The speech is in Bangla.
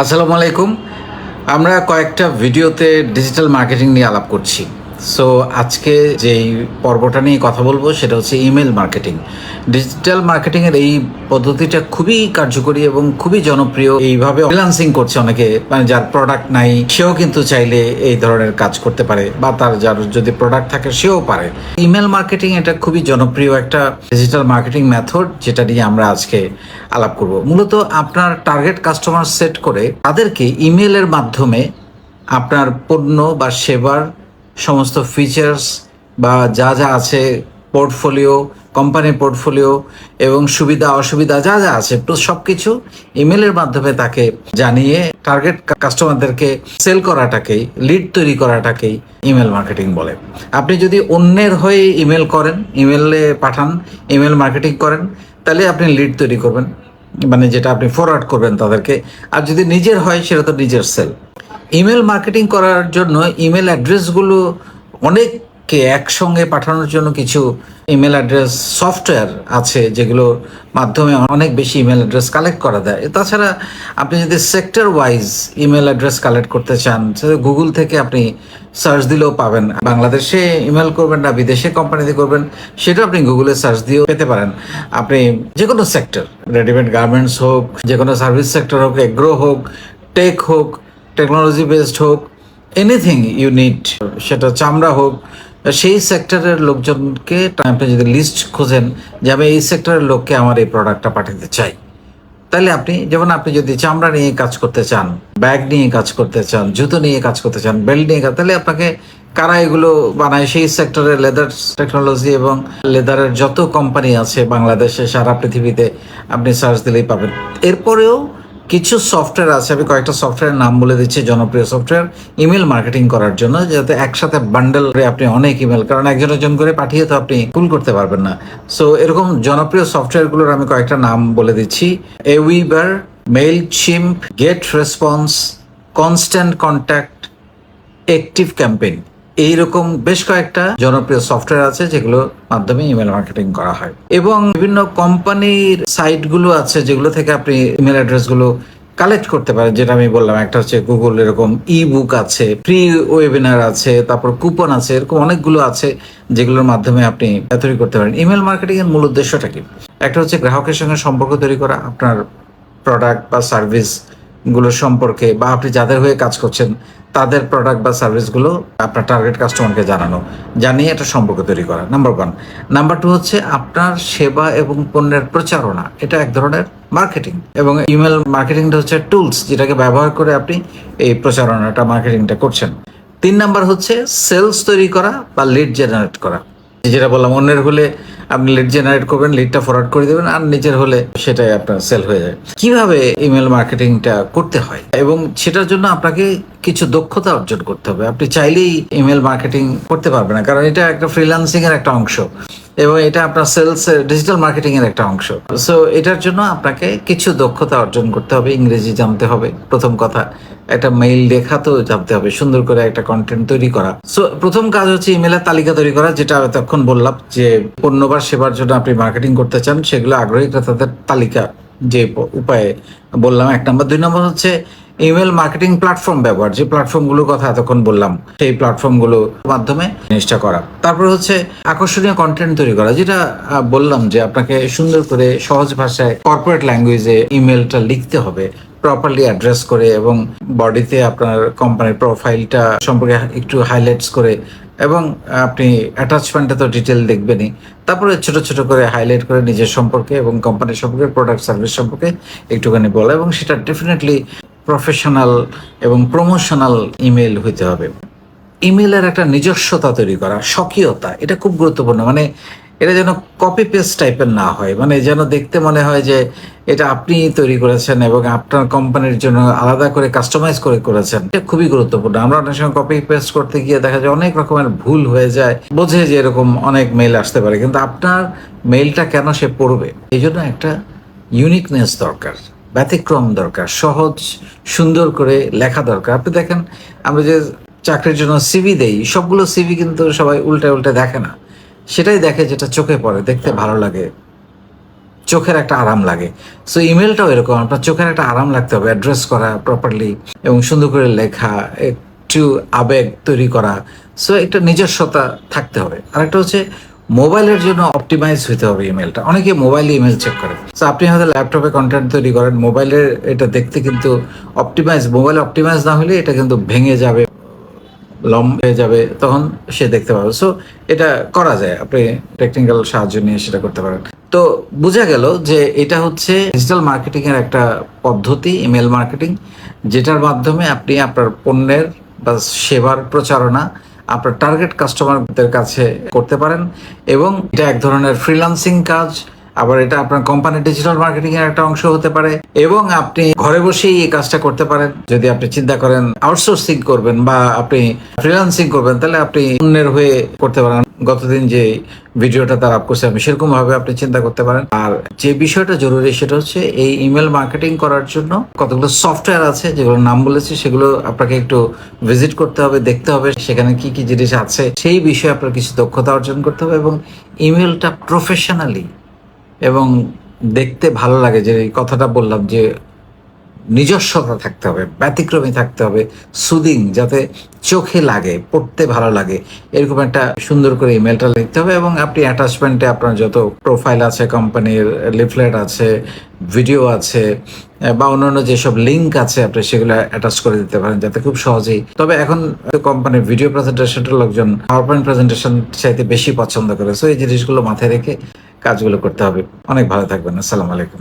আসসালামু আলাইকুম। আমরা কয়েকটা ভিডিওতে ডিজিটাল মার্কেটিং নিয়ে আলাপ করছি। সো আজকে যেই পর্বটা নিয়ে কথা বলব, সেটা হচ্ছে ইমেল মার্কেটিং ডিজিটাল মার্কেটিংয়ের এই পদ্ধতিটা খুবই কার্যকরী এবং খুবই জনপ্রিয়। এইভাবে ফ্রিলান্সিং করছে অনেকে মানে যার প্রোডাক্ট নাই, সেও কিন্তু চাইলে এই ধরনের কাজ করতে পারে, বা তার যার যদি প্রোডাক্ট থাকে, সেও পারে। ইমেল মার্কেটিং এটা খুবই জনপ্রিয় একটা ডিজিটাল মার্কেটিং মেথড যেটা নিয়ে আমরা আজকে আলাপ করব। মূলত আপনার টার্গেট কাস্টমার সেট করে তাদেরকে ইমেলের মাধ্যমে আপনার পণ্য বা সেবার সমস্ত ফিচার্স বা যা যা আছে পোর্টফোলিও কোম্পানির পোর্টফোলিও এবং সুবিধা, অসুবিধা যা যা আছে সব কিছু ইমেলের মাধ্যমে তাকে জানিয়ে টার্গেট কাস্টমারদেরকে সেল করাটাকেই লিড তৈরি করাটাকেই ইমেল মার্কেটিং বলে। আপনি যদি অন্যের হয়ে ইমেল করেন ইমেলে পাঠান ইমেল মার্কেটিং করেন, তাহলে আপনি লিড তৈরি করবেন। মানে যেটা আপনি ফরওয়ার্ড করবেন তাদেরকে। আর যদি নিজের হয়, সেটা তো নিজের সেল ইমেল মার্কেটিং করার জন্য ইমেল অ্যাড্রেসগুলো অনেককে একসঙ্গে পাঠানোর জন্য কিছু ইমেল অ্যাড্রেস সফটওয়্যার আছে যেগুলোর মাধ্যমে অনেক বেশি ইমেল অ্যাড্রেস কালেক্ট করা দেয় তাছাড়া আপনি যদি sector wise email address collect করতে চান গুগল থেকে আপনি সার্চ দিলেও পাবেন। বাংলাদেশে ইমেল করবেন না, বিদেশে কোম্পানিতে করবেন, সেটা আপনি গুগলে সার্চ দিয়েও পেতে পারেন। আপনি যে কোনো সেক্টর রেডিমেড গার্মেন্টস হোক যে কোনো সার্ভিস সেক্টর হোক এগ্রো হোক টেক হোক টেকনোলজি বেসড হোক এনিথিং ইউ নিড সেটা চামড়া হোক সেই সেক্টরের লোকজনকে আপনি যদি লিস্ট খোঁজেন যে আমি এই সেক্টরের লোককে আমার এই প্রোডাক্টটা পাঠাতে চাই। তাহলে আপনি, যেমন আপনি যদি চামড়া নিয়ে কাজ করতে চান ব্যাগ নিয়ে কাজ করতে চান, জুতো নিয়ে কাজ করতে চান বেল্ট নিয়ে তাহলে আপনাকে কারা এগুলো বানায়? সেই সেক্টরে লেদার টেকনোলজি এবং লেদারের যত কোম্পানি আছে বাংলাদেশে, সারা পৃথিবীতে আপনি সার্চ দিলেই পাবেন। এরপরেও কিছু সফটওয়্যার আছে, আমি কয়েকটা সফটওয়্যারের নাম বলে দিচ্ছি, জনপ্রিয় সফটওয়্যার ইমেল মার্কেটিং করার জন্য, যাতে একসাথে বান্ডেল করে আপনি অনেক ইমেল কারণ একজন একজন করে পাঠিয়ে তো আপনি কুল করতে পারবেন না। সো এরকম জনপ্রিয় সফটওয়্যারগুলোর আমি কয়েকটা নাম বলে দিচ্ছি। AWeber Mailchimp GetResponse Constant Contact ActiveCampaign এইরকম বেশ কয়েকটা জনপ্রিয় সফটওয়্যার আছে যেগুলো মাধ্যমে ইমেল মার্কেটিং করা হয়। এবং বিভিন্ন কোম্পানির সাইটগুলো আছে যেগুলো থেকে আপনি ইমেল অ্যাড্রেসগুলো কালেক্ট করতে পারেন। যেটা আমি বললাম, একটা হচ্ছে গুগল এরকম ই বুক আছে ফ্রি ওয়েবিনার আছে, তারপর কুপন আছে, এরকম অনেকগুলো আছে যেগুলোর মাধ্যমে আপনি তৈরি করতে পারেন। ইমেল মার্কেটিং এর মূল উদ্দেশ্যটা কি? একটা হচ্ছে গ্রাহকের সঙ্গে সম্পর্ক তৈরি করা, আপনার প্রোডাক্ট বা সার্ভিস গুলো সম্পর্কে বা আপনি যাদের হয়ে কাজ করছেন, তাদের প্রোডাক্ট বা সার্ভিসগুলো আপনার টার্গেট কাস্টমারকে জানানো, জানিয়ে একটা সম্পর্ক তৈরি করা। নাম্বার ওয়ান নাম্বার টু হচ্ছে আপনার সেবা এবং পণ্যের প্রচারণা। এটা এক ধরনের মার্কেটিং এবং ইমেল মার্কেটিংটা হচ্ছে টুলস যেটাকে ব্যবহার করে আপনি এই প্রচারণাটা মার্কেটিংটা করছেন। তিন নাম্বার হচ্ছে সেলস তৈরি করা বা লিড জেনারেট করা। যেটা বললাম, অন্যের হলে আপনি লিড জেনারেট করবেন লিডটা ফরওয়ার্ড করে দেবেন, আর নিজের হলে সেটাই আপনার সেল হয়ে যায়। কীভাবে ইমেল মার্কেটিংটা করতে হয়? এবং সেটার জন্য আপনাকে কিছু দক্ষতা অর্জন করতে হবে। আপনি চাইলেই ইমেল মার্কেটিং করতে পারবেন না, কারণ এটা একটা ফ্রিল্যান্সিং এর একটা অংশ, এবং এটা আপনার সেলস ডিজিটাল মার্কেটিং এর একটা অংশ। সো এটার জন্য আপনাকে কিছু দক্ষতা অর্জন করতে হবে, ইংরেজি জানতে হবে, প্রথম কথা। একটা মেইল দেখা তো জানতে হবে, সুন্দর করে একটা কন্টেন্ট তৈরি করা। সো প্রথম কাজ হচ্ছে ইমেলের তালিকা তৈরি করা, যেটা তখন বললাম যে পণ্য বা সেবার জন্য আপনি মার্কেটিং করতে চান, সেগুলো আগ্রহী ক্রেতাদের তালিকা যে উপায়ে বললাম, এক নম্বর। দুই নম্বর হচ্ছে ইমেল মার্কেটিং প্ল্যাটফর্ম ব্যবহার, যে প্ল্যাটফর্মগুলোর কথা এতক্ষণ বললাম, সেই প্ল্যাটফর্মগুলোর মাধ্যমে জিনিসটা করা। তারপর হচ্ছে আকর্ষণীয় কন্টেন্ট তৈরি করা, যেটা বললাম যে আপনাকে সুন্দর করে সহজ ভাষায় কর্পোরেট ল্যাঙ্গুয়েজে ইমেলটা লিখতে হবে প্রপারলি অ্যাড্রেস করে এবং বডিতে আপনার কোম্পানির প্রোফাইলটা সম্পর্কে একটু হাইলাইটস করে এবং আপনি অ্যাটাচমেন্টে তো ডিটেল দেখবেনই। তারপরে ছোট ছোট করে হাইলাইট করে নিজের সম্পর্কে এবং কোম্পানির সম্পর্কে প্রোডাক্ট সার্ভিস সম্পর্কে একটুখানি বলা এবং সেটা ডেফিনেটলি প্রফেশনাল এবং প্রমোশনাল ইমেল হইতে হবে। ইমেলের একটা নিজস্বতা তৈরি করা, স্বকীয়তা, এটা খুব গুরুত্বপূর্ণ। মানে এটা যেন কপি পেস্ট টাইপের না হয় মানে যেন দেখতে মনে হয় যে এটা আপনি তৈরি করেছেন এবং আপনার কোম্পানির জন্য আলাদা করে কাস্টমাইজ করে করেছেন। এটা খুবই গুরুত্বপূর্ণ। আমরা অনেক সময় কপি পেস্ট করতে গিয়ে দেখা যায় অনেক রকমের ভুল হয়ে যায়, বোঝে যে এরকম অনেক মেল আসতে পারে, কিন্তু আপনার মেলটা কেন সে পড়বে? এই জন্য একটা ইউনিকনেস দরকার। ব্যতিক্রম দরকার, সহজ, সুন্দর করে লেখা দরকার। আপনি দেখেন, আমরা যে চাকরির জন্য সিভি দেই, সবগুলো সিভি কিন্তু সবাই উল্টে উল্টে দেখে না। সেটাই দেখে যেটা চোখে পড়ে, দেখতে ভালো লাগে। চোখের একটা আরাম লাগে। সো ইমেলটাও এরকম, আপনার চোখের একটা আরাম লাগতে হবে অ্যাড্রেস করা প্রপারলি এবং সুন্দর করে লেখা, একটু আবেগ তৈরি করা। সো একটা নিজস্বতা থাকতে হবে। আরেকটা হচ্ছে মোবাইলের জন্য অপটিমাইজ হতে হবে ইমেলটা অনেকে মোবাইলে ইমেল চেক করে। তো আপনি হয়তো ল্যাপটপে কন্টেন্ট তৈরি করেন মোবাইলের এটা দেখতে কিন্তু অপটিমাইজ মোবাইলে অপটিমাইজ না হলে এটা কিন্তু ভেঙে যাবে, লম্ব হয়ে যাবে, তখন সে দেখতে পাবে। সো এটা করা যায়। আপনি টেকনিক্যাল সাহায্য নিয়ে সেটা করতে পারেন। তো, বোঝা গেল যে এটা হচ্ছে ডিজিটাল মার্কেটিং এর একটা পদ্ধতি ইমেল মার্কেটিং যেটার মাধ্যমে আপনি আপনার পণ্যের বা সেবার প্রচারণা আপনার টার্গেট কাস্টমারদের কাছে করতে পারেন এবং এটা এক ধরনের ফ্রিলান্সিং কাজ। আবার এটা আপনার কোম্পানি ডিজিটাল মার্কেটিং এর একটা অংশ হতে পারে। এবং আপনি ঘরে বসেই এই কাজটা করতে পারেন। যদি আপনি চিন্তা করেন আউটসোর্সিং করবেন বা আপনি ফ্রিল্যান্সিং করবেন, তাহলে আপনি অন্যের হয়ে করতে পারেন। গতদিন যে ভিডিওটা তার আপ করছে, আমি সেরকম ভাবে আপনি চিন্তা করতে পারেন। আর যে বিষয়টা জরুরি সেটা হচ্ছে এই ইমেল মার্কেটিং করার জন্য কতগুলো সফটওয়্যার আছে, যেগুলোর নাম বলেছি, সেগুলো আপনাকে একটু ভিজিট করতে হবে, দেখতে হবে, সেখানে কি কি জিনিস আছে, সেই বিষয়ে আপনার কিছু দক্ষতা অর্জন করতে হবে এবং ইমেলটা প্রফেশনালি এবং দেখতে ভালো লাগে যে এই কথাটা বললাম যে নিজস্বতা থাকতে হবে, ব্যতিক্রমী থাকতে হবে সুদিং যাতে চোখে লাগে, পড়তে ভালো লাগে। এরকম একটা সুন্দর করে ইমেলটা লিখতে হবে এবং আপনি অ্যাটাচমেন্টে আপনার যত প্রোফাইল আছে কোম্পানির লিফলেট আছে ভিডিও আছে বা অন্যান্য যেসব লিঙ্ক আছে, আপনি সেগুলো অ্যাটাচ করে দিতে পারেন যাতে খুব সহজেই। তবে এখন কোম্পানির ভিডিও প্রেজেন্টেশনটা লোকজন পাওয়ার পয়েন্ট প্রেজেন্টেশন চাইতে বেশি পছন্দ করে। সো এই জিনিসগুলো মাথায় রেখে কাজগুলো করতে হবে। অনেক ভালো থাকবেন। আসসালামু আলাইকুম।